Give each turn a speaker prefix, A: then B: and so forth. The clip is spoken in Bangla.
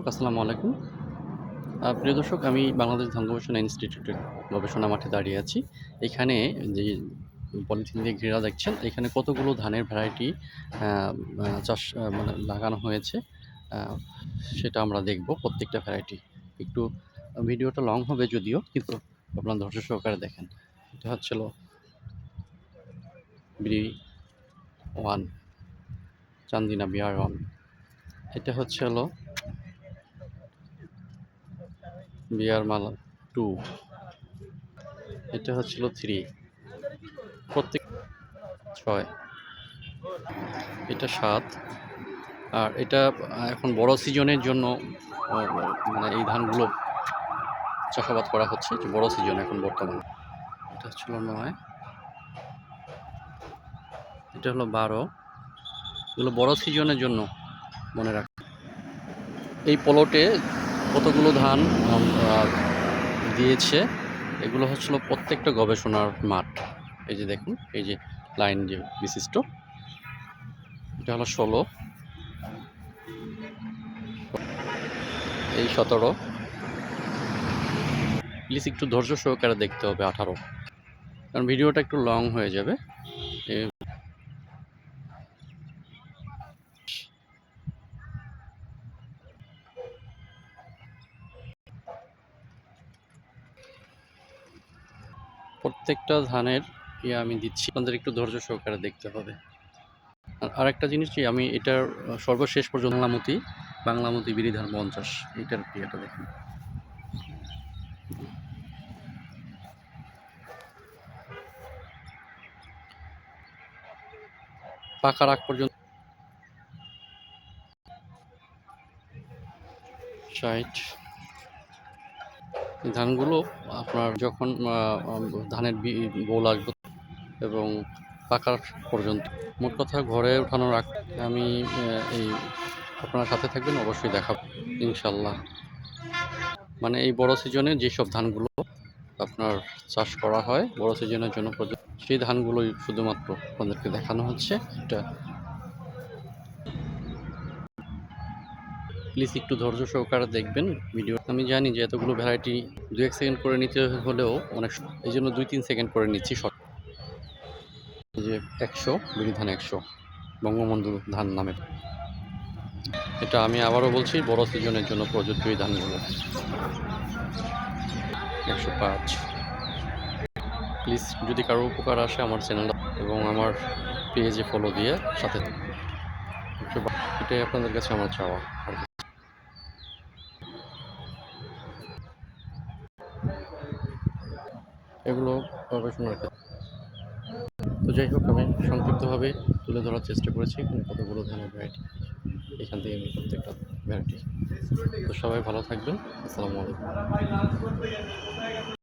A: আসসালামু আলাইকুম। প্রিয় দর্শক, আমি বাংলাদেশ ধান গবেষণা ইনস্টিটিউটের গবেষণা মাঠে দাঁড়িয়ে আছি। এখানে যে পলিথিন দিয়ে ঘেরা দেখছেন, এখানে কতগুলো ধানের ভ্যারাইটি চাষ মানে লাগানো হয়েছে সেটা আমরা দেখব প্রত্যেকটা ভ্যারাইটি। একটু ভিডিওটা লং হবে যদিও, কিন্তু আপনার ধৈর্য সহকারে দেখেন। এটা হচ্ছিল B one, Chandina BR one. এটা হচ্ছে হলো বিয়ার মালা টু। এটা হচ্ছিল থ্রি। প্রত্যেক ছয়। এটা সাত। আর এটা এখন বড় সিজনের জন্য মানে এই ধানগুলো চাষাবাদ করা হচ্ছে, যে বড় সিজন এখন বর্তমানে। এটা হচ্ছিল নয়। এটা হলো বারো। এগুলো বড় সিজনের জন্য মনে রাখ এই পলটে কতগুলো ধান দিয়েছে? এগুলো হচ্ছিল প্রত্যেকটা গবেষণার মাঠ। এই যে দেখুন, এই যে লাইন যে বিশিষ্ট, এটা হলো ষোলো। এই সতেরো। প্লিজ একটু ধৈর্য সহকারে দেখতে হবে আঠারো। কারণ ভিডিওটা একটু লং হয়ে যাবে। প্রত্যেকটা ধানের ইয়ে আমি দিচ্ছি। আপনাদের একটু ধৈর্য সহকারে দেখতে হবে। আর আরেকটা জিনিস যে আমি এটার সর্বশেষ পর্যন্ত বাংলামতি বাংলামতি বিরিধান পঞ্চাশ এইটার ইয়েটা দেখুন। পাকার আগ পর্যন্ত ষাট। ধানগুলো আপনার যখন ধানের বোল আসবে এবং পাকার পর্যন্ত। মোট কথা ঘরে ওঠানোর আগ, আমি এই আপনার সাথে থাকবেন, অবশ্যই দেখাব ইনশাল্লাহ মানে এই বড় সিজনে যেসব ধানগুলো আপনার চাষ করা হয়, বড় সিজনের জন্য সেই ধানগুলোই শুধুমাত্র আপনাদেরকে দেখানো হচ্ছে। এটা প্লিজ একটু ধৈর্য সহকারে দেখবেন ভিডিও। আমি জানি যে এতগুলো ভ্যারাইটি দু এক সেকেন্ড করে নিতে হলেও অনেক এই জন্য দুই তিন সেকেন্ড করে নিচ্ছি শর্ট এই যে একশো, বিড়ি ধান একশো বঙ্গবন্ধু ধান নামে। এটা আমি আবারও বলছি, বড় সিজনের জন্য প্রযোজ্য এই ধানগুলো। একশো পাঁচ। প্লিজ যদি কারও উপকার আসে আমার চ্যানেল এবং আমার পেজে ফলো দিয়ে সাথে এটাই আপনাদের কাছে আমার চাওয়া আর কিছু না। এগুলো গবেষণার ক্ষেত্রে তো যাই হোক, আমি সংক্ষিপ্তভাবে তুলে ধরার চেষ্টা করেছি। কতগুলো ধানের ভ্যারাইটি এখান থেকে আমি প্রত্যেকটা ভ্যারাইটি তো সবাই ভালো থাকবেন। আসসালামু আলাইকুম।